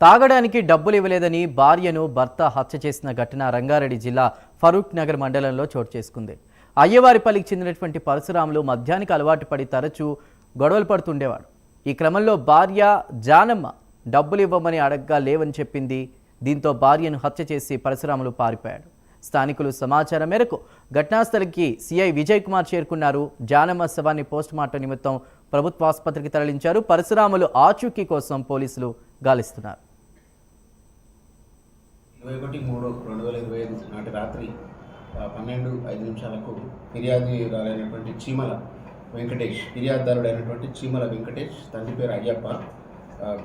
తాగడానికి డబ్బులు ఇవ్వలేదని భార్యను భర్త హత్య చేసిన ఘటన రంగారెడ్డి జిల్లా ఫరూక్ నగర్ మండలంలో చోటు చేసుకుంది. అయ్యవారిపల్లికి చెందినటువంటి పరశురాములు మద్యానికి అలవాటు పడి తరచూ గొడవలు పడుతుండేవాడు. ఈ క్రమంలో భార్య జానమ్మ డబ్బులు ఇవ్వమని అడగ్గా లేవని చెప్పింది. దీంతో భార్యను హత్య చేసి పరశురాములు పారిపోయాడు. స్థానికులు సమాచారం మేరకు ఘటనాస్థలికి సిఐ విజయ్ కుమార్ చేరుకున్నారు. జానమ్మ శవాన్ని పోస్టుమార్టం నిమిత్తం ప్రభుత్వ ఆసుపత్రికి తరలించారు. పరశురాములు ఆచూకీ కోసం పోలీసులు గాలిస్తున్నారు. ఇరవై ఒకటి మూడు రెండు వేల ఇరవై ఐదు నాటి రాత్రి పన్నెండు ఐదు నిమిషాలకు ఫిర్యాదుదారుడైనటువంటి చీమల వెంకటేష్ ఫిర్యాదుదారుడైనటువంటి చీమల వెంకటేష్ తండ్రి పేరు అయ్యప్ప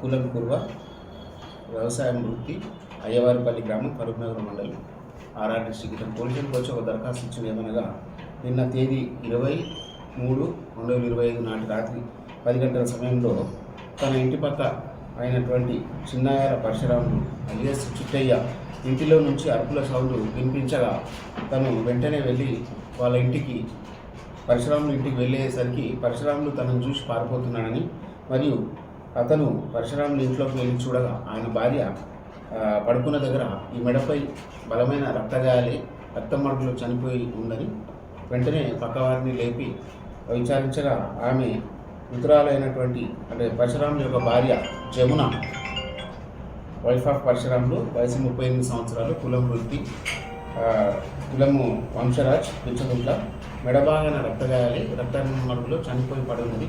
కులం కుర్వ వ్యవసాయం వృత్తి అయ్యవారిపల్లి గ్రామం కరీంనగర్ మండలం ఆర్ఆర్ డిస్టిక్. ఇతను పోలీసులకు వచ్చి ఒక దరఖాస్తు ఇచ్చింది ఏమనగా నిన్న తేదీ ఇరవై మూడు రెండు వేల ఇరవై ఐదు నాటి రాత్రి పది గంటల సమయంలో తన ఇంటి పక్క అయినటువంటి చిన్నాయాల పరశురాముడు అలియస్ చిట్టయ్య ఇంటిలో నుంచి అరుపుల సౌండ్ వినిపించగా తను వెంటనే వెళ్ళి వాళ్ళ ఇంటికి పరశురాములు ఇంటికి వెళ్ళేసరికి పరశురాములు తనను చూసి పారిపోతున్నాడని మరియు అతను పరశురాములు ఇంట్లోకి వెళ్ళి చూడగా ఆయన భార్య పడుకున్న దగ్గర ఈ మెడపై బలమైన రక్తగాయాలే రక్త మడుగులు చనిపోయి ఉందని వెంటనే పక్కవారిని లేపి విచారించగా ఆమె పుత్రాలైనటువంటి అంటే పరశురాముల యొక్క భార్య జమున వైఫ్ ఆఫ్ పరశురాములు వయసు ముప్పై ఎనిమిది సంవత్సరాలు కులం వృత్తి కులము వంశరాజ్ పిచ్చగుంట మెడభాగాన రక్తగాయాలి రక్త మడుగులో చనిపోయి పడి ఉన్నది